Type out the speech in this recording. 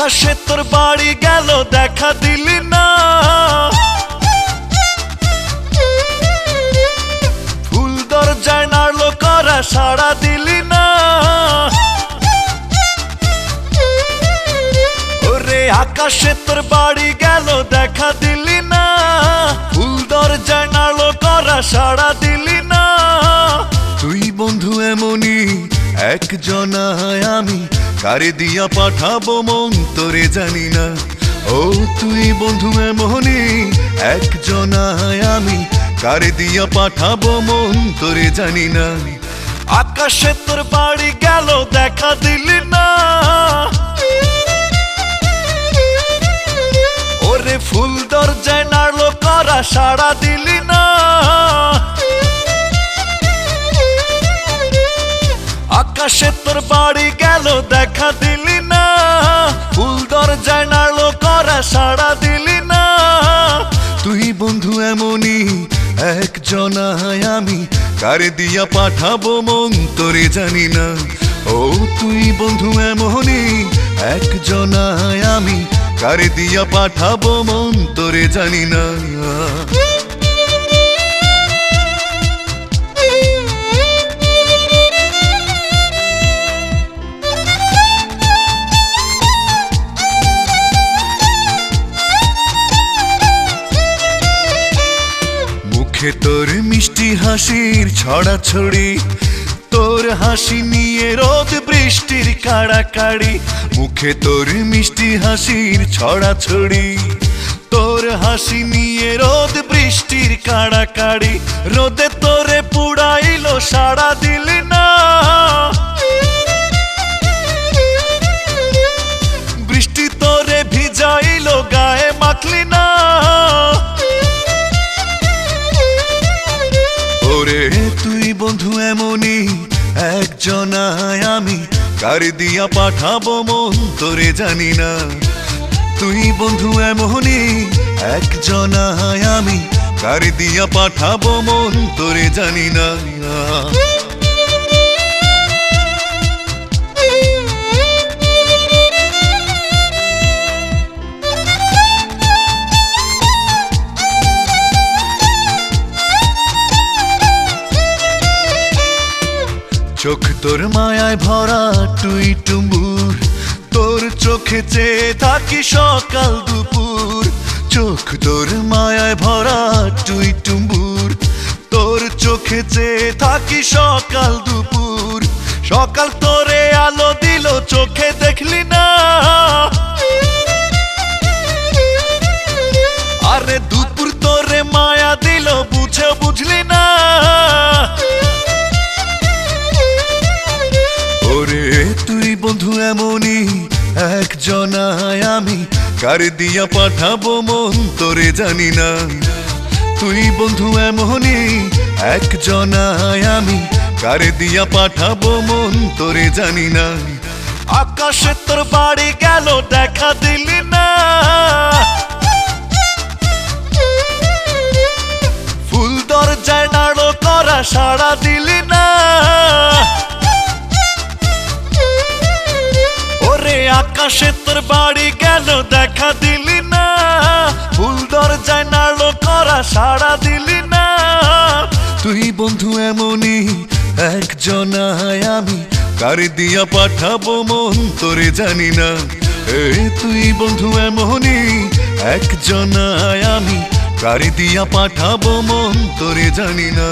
আকাশে তোর বাড়ি গেল, দেখা দিলি না। ভুল দরজায় নাড়লো করা, সাড়া দিলি না। ওরে, আকাশে তোর বাড়ি গেল, দেখা দিলি না। ভুল দরজায় নাড়লো করা, সাড়া দিলি না। তুই বন্ধু এমনই, একজনায় আমি কারে দিয়া পাঠাবো মন তোরে জানি না। ও তুই বন্ধু এমনই, একজনায় আমি কারে দিয়া পাঠাবো মন তোরে জানি না। আকাশে তোর বাড়ি গেল, দেখা দিলি না। ওরে ফুল দরজায় নাড়লো করা, সাড়া দিলি না। আকাশে তোর দেখা দিলি না। ফুল দরজায় নাড়লো করা সাড়া দিলি না। তুই বন্ধু এমনই একজনায় আমি। কারে দিয়া পাঠাবো মন তোরে জানি না। ও তুই বন্ধু এমনই একজনায় আমি। কারে দিয়া পাঠাবো মন তোরে জানি না। মুখে তোর মিষ্টি হাসির ছড়া ছড়ি তোর হাসি নিয়ে রোদ বৃষ্টির কাড়া কাড়ি মুখে তোর মিষ্টি হাসির ছড়া ছড়ি তোর হাসি নিয়ে রোদ বৃষ্টির কাড়া কাড়ি রোদে তোরে পুড়াইলো সাড়া বন্ধু এমনই একজনায় আমি। কার দিয়া পাঠাবো মন তোরে জানি না। তুই বন্ধু এমনই একজনায় আমি। কার দিয়া পাঠাবো মন তোরে জানি না। চোখ তোর মায়ায় ভরা টুই টুমুর তোর চোখে চেয়ে থাকি সকাল দুপুর। চোখ তোর মায়ায় ভরা টুই টুম্বুর। তোর চোখে চেয়ে থাকি সকাল দুপুর। সকাল তোরে আলো দিল, চোখে দেখলি না। এমনই একজনায় আমি। কার দিয়া পাঠাবো মন, তোরে জানি না। তুই বন্ধু এমনই একজনায় আমি। কার দিয়া পাঠাবো মন, তোরে জানি না। আকাশে তোর বাড়ি গেল, দেখা দিলি না। ফুল দরজায় নাড়ো করা সাড়া দিলি না। আকাশে তোর বাড়ি গেল দেখা দিলি না? ফুল দরজায় নাড়লো করা সাড়া দিলি না। তুই বন্ধু এমনই একজনায় আমি, কার দিয়া পাঠাবো মন তোরে জানি না। এ তুই বন্ধু এমনই একজনায় আমি, কার দিয়া পাঠাবো মন তোরে জানি না।